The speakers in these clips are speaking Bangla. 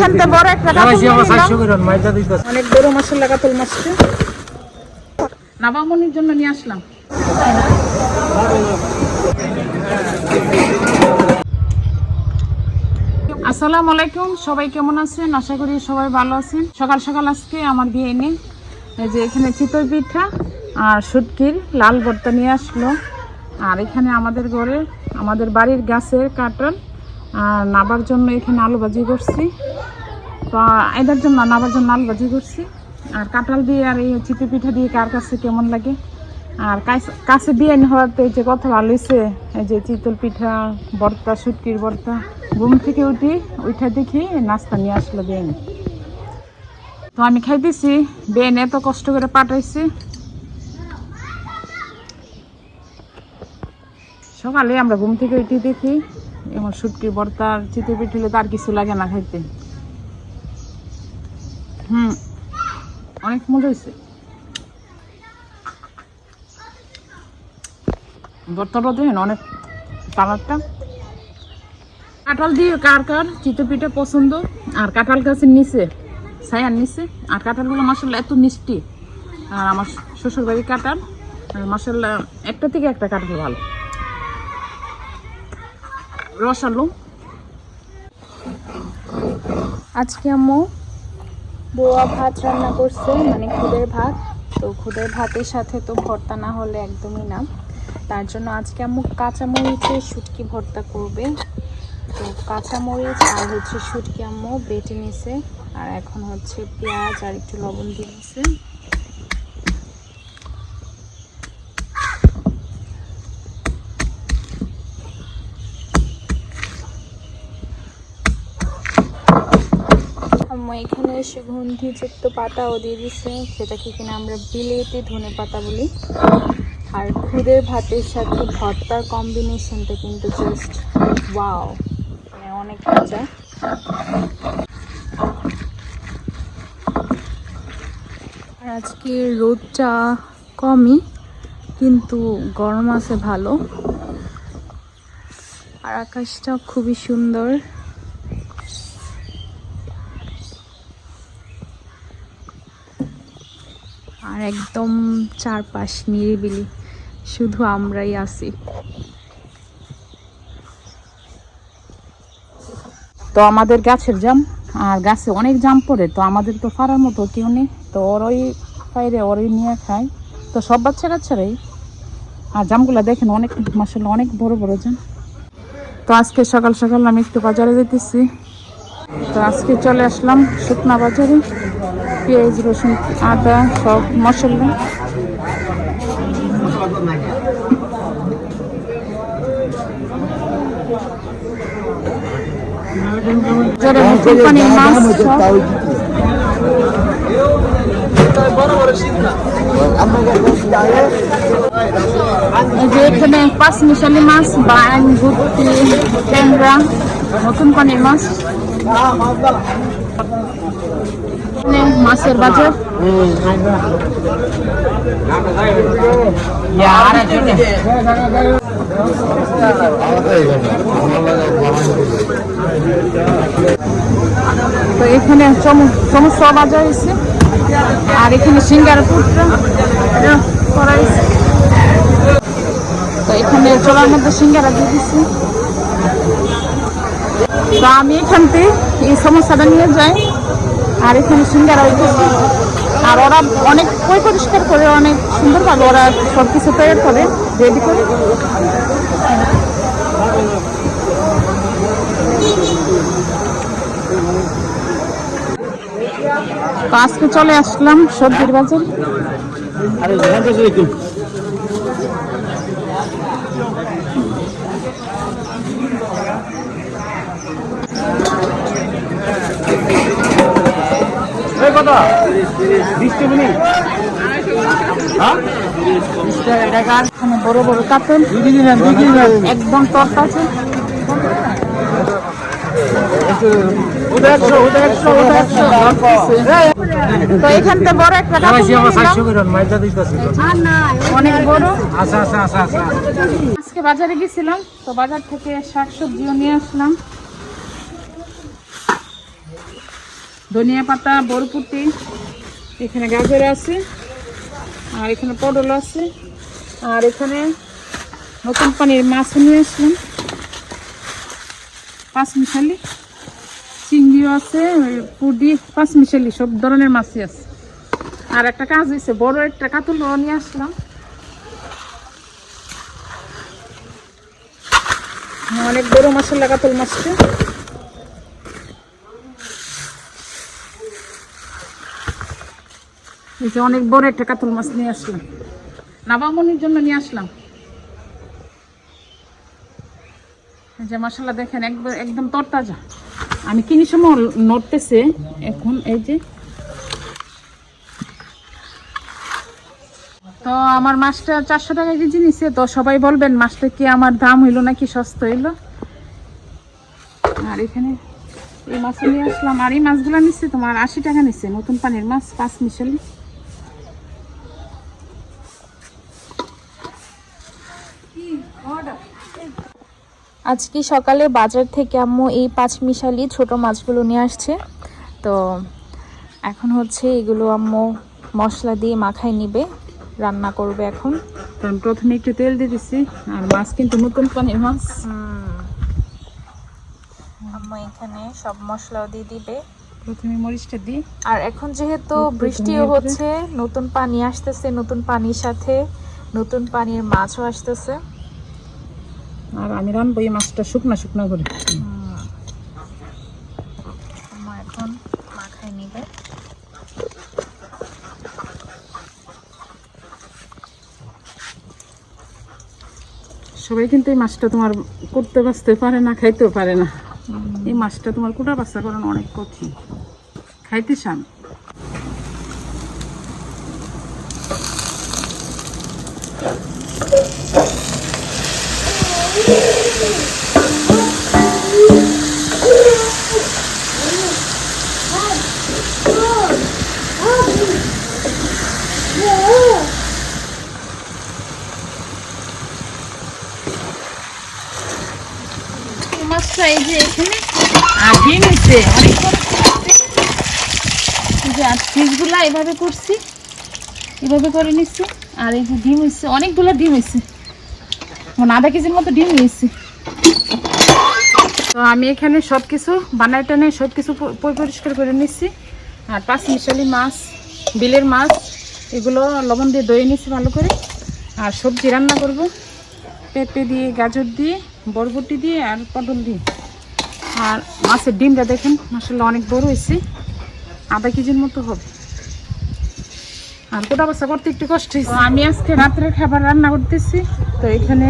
এখান থেকে বড় একটা অনেক বড় মশলা কাতল মাছটা নাবামনির জন্য নিয়ে আসলাম। আসসালামু আলাইকুম সবাই কেমন আছেন? আশা করি সবাই ভালো আছেন। সকাল সকাল আজকে আমার বিয়ে নেই এই যে এখানে চিতই পিঠা আর সুটকির লাল ভর্তা নিয়ে আসলো। আর এখানে আমাদের ঘরে আমাদের বাড়ির গাছের কাটন নাবার জন্য এখানে আলু ভাজি করছি। তো এদের জন্য নাবার জন্য আলু ভাজি করছি। আর কাঁঠাল দিয়ে আর এই চিতই পিঠা দিয়ে কার কাছে কেমন লাগে? আর কাছ- কাছে বিয়ে হওয়াতে যে কথা ভালো হয়েছে, এই যে চিতল পিঠা ভর্তা শুটকির ভর্তা ঘুম থেকে উঠি, উঠে দেখি নাস্তা নিয়ে আসলো বেন। তো আমি খাইতেছি বেন এত কষ্ট করে পাঠাইছি। সকালে আমরা ঘুম থেকে উঠে দেখি এমন শুটকির ভর্তা আর চিতই পিঠলে তার কিছু লাগে না খাইতে। হুম, অনেক মজা হয়েছে। দেখেন অনেক কালারটা। কাঁঠাল দিয়ে কার কার চিতো পিঠা পছন্দ? আর কাঁঠাল গাছের নিচে, ছায়ার নিচে। আর কাঁঠালগুলো মাসাল্লাহ এত মিষ্টি। আর আমার শ্বশুর বাড়ির কাঁঠাল আর মাসাল্লাহ একটা থেকে একটা কাঁঠাল ভালো। রসালো। আজকে আম্মু বোয়া ভাত রান্না করছে মানে খুদের ভাত। তো খুদের ভাতের সাথে তো ভর্তা না হলে একদমই না। তার জন্য আজকে আম্মু কাঁচামরিচের শুটকি ভর্তা করবে। তো কাঁচামরিচ আর হচ্ছে শুটকি আম্মু বেটে নিছে, আর এখন হচ্ছে পেঁয়াজ আর একটু লবণ দিয়ে নিছে। আম্মু, এখানে সুগন্ধিযুক্ত পাতাও দিয়ে দিচ্ছে সেটাকে কিনা আমরা বিলেতি ধনে পাতা বলি। আর খুদের ভাতের সাথে ভর্তার কম্বিনেশনটা কিন্তু জাস্ট ওয়াও মানে অনেক মজা। আর আজকে রোদটা কমই, কিন্তু গরম আছে ভালো। আর আকাশটা খুবই সুন্দর। আর একদম চারপাশ নিরিবিলি। শুধু আমরাই আছি। তো আমাদের গাছের জাম, আর গাছে অনেক জাম পড়ে, তো আমাদের তো ফাড়ার মতো কেউ নেই। তো ওরই বাইরে ওরই নিয়ে খায়। তো সব বাচ্চা কাচ্চারাই আর জামগুলো দেখেন, অনেক মাসাল অনেক বড় বড় জাম। তো আজকে সকাল সকাল আমি একটু বাজারে যেতেছি। তো আজকে চলে আসলাম শুকনা বাজারে। পেঁয়াজ, রসুন, আদা, সব মশলা। পানির মাছ যে এখানে পাঁচ মিশালি মাছ বাইন গুপ্তি ট্যাংরা, নতুন পানির মাছ। মাছের বাজার? তো এখানে সমস্ত বাজার হয়েছে। আর এখানে সিঙ্গার করা তো এখানে চোলার মধ্যে সিঙ্গারা দিয়ে দিচ্ছি। তো আমি এখান থেকে এই সমস্যাটা নিয়ে যাই। আর এখানে সিঙ্গারা হইতেছে আর ওরা অনেক পয় পরিষ্কার করে, অনেক সুন্দরভাবে ওরা সব কিছু তৈরি করে রেডি করে। আজকে চলে আসলাম সবজির বাজার। কত বিশ মিনিট হ্যাঁ? বড় বড় কাতল একদম তরতা আছে তো বড় একটা অনেক বড়। আজকে বাজারে গেছিলাম তো বাজার থেকে শাকসবজিও নিয়ে আসলাম। ধনিয়া পাতা বরপুটি এখানে গাজর আছে, আর এখানে পটল আছে, আর এখানে নতুন পানির মাছ নিয়ে আসলাম। পাঁচ মিশালি চিংড়িও আছে পুডি পাঁচ মিশালি সব ধরনের মাছই আছে। আর একটা কাজ হয়েছে, বড় একটা কাতল নিয়ে আসলাম। অনেক বড় মশলা কাতল মাছটা। এই যে অনেক বড় একটা কাতল মাছ নিয়ে আসলাম। নাবামনির জন্য নিয়ে আসলাম। যে মশলা দেখেন, একবার একদম তরতাজা। আমি কিনি সময় নড়তেছে, এখন এই যে। তো আমার মাছটা চারশো টাকা কেজি নিছে, তো সবাই বলবেন মাছটা কি আমার দাম হইল নাকি সস্তা হইল। আর এখানে এই মাছ নিয়ে আসলাম। আর এই মাছগুলো নিচ্ছে তোমার আশি টাকা নিচ্ছে নতুন পানির মাছ, পাঁচ মিশালি। আজকে সকালে বাজার থেকে আম্মু এই পাঁচ মিশালি ছোট মাছগুলো নিয়ে আসছে। তো এখন হচ্ছে এগুলো আম্মু মশলা দিয়ে মাখায় নিবে রান্না করবে এখন। আমি প্রথমে একটু তেল দিয়ে দিচ্ছি আর মাছ কিন্তু নতুন পানির মাছ। আম্মু এখানে সব মশলাও দিয়ে দিবে। প্রথমে মরিচটা দিই। আর এখন যেহেতু বৃষ্টিও হচ্ছে নতুন পানি আসতেছে নতুন পানির সাথে নতুন পানির মাছও আসতেছে। আর আমি রানবো এই মাছটা শুকনা শুকনা করে। আম্মু এখন মাখায় নিবে। সবাই কিন্তু এই মাছটা তোমার করতে বাঁচতে পারে না খাইতেও পারে না। এই মাছটা তোমার কোটা বাচ্চা করানো অনেক কঠিন। খাইতে চান? এই যে এখানে আর ডিম হয়েছে অনেক হইছে। এই যে আর পিসগুলা এভাবে করছি এভাবে করে নিচ্ছি। আর এই যে ডিম হয়েছে অনেকগুলো ডিম হয়েছে মানে আধা কেজির মতো ডিম হয়েছে তো আমি এখানে সব কিছু বানাই টানে সব কিছু পরিষ্কার করে নিচ্ছি। আর পাঁচ মিশালি মাছ বিলের মাছ এগুলো লবণ দিয়ে দই নিচ্ছি ভালো করে। আর সবজি রান্না করব। পেঁপে দিয়ে গাজর দিয়ে বরবটি দিয়ে আর পটল দিয়ে। আর মাছের ডিমটা দেখেন মাসাল্লাহ অনেক বড় হয়েছে। আধা কেজির মতো হবে। আর কোটা বাসা করতে একটু কষ্ট হয়েছে। আমি আজকে রাত্রে খাবার রান্না করতেছি। তো এখানে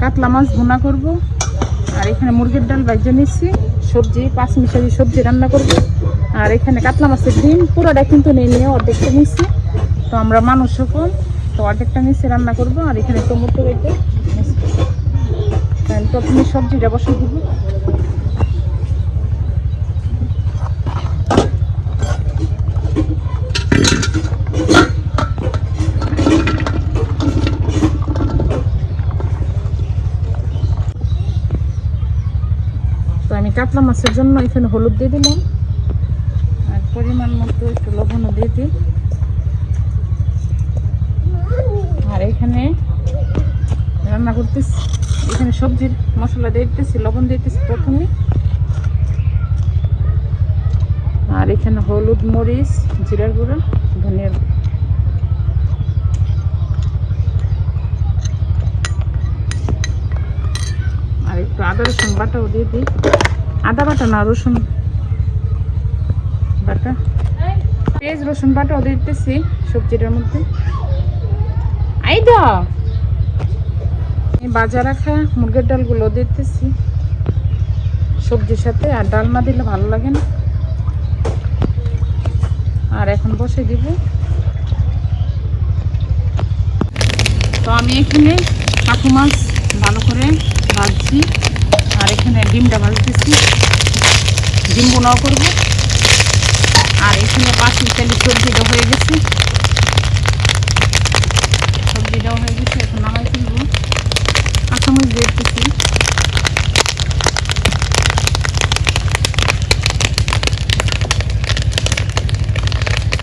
কাতলা মাছ ভুনা করব। আর এখানে মুরগির ডাল বাইজে নিচ্ছি। সবজি পাঁচ মিশালি সবজি রান্না করব। আর এখানে কাতলা মাছের ডিম পুরোটা কিন্তু নিয়ে নিয়ে অর্ধেকটা নিচ্ছি। তো আমরা মানুষও কম তো অর্ধেকটা নিচ্ছি রান্না করব। আর এখানে টমেটো তাহলে প্রথমে সবজিটা বসে দিব। আমি কাতলা মাছের জন্য এখানে হলুদ দিয়ে দিলাম। আর পরিমাণ মতো একটু লবণও দিয়ে দিই। আর এখানে রান্না করতেছি। এখানে সবজির মশলা দিতেছি, লবণ দিতেছি প্রথমে। আর এখানে হলুদ মরিচ, জিরার গুঁড়ো, ধনিয়ার। আর একটু আদা, রসুন বাটাও দিয়ে দিই। আদা বাটা না, রসুন বাটা। পেঁয়াজ, রসুন বাটাও দিতেছি সবজিটার মধ্যে। আই বাজার রাখা মুরগির ডালগুলো দিতেছি। সবজির সাথে, আর ডাল না দিলে ভালো লাগে না। আর এখন বসে দিব। তো আমি এখানে কাকু মাছ ভালো করে ভাজছি, আর এখানে ডিমটা ভাজতেছি। ডিম বোনাও করব। আর এখানে পাঁচ মিটালি সবজিটা হয়ে গেছে। vamos ver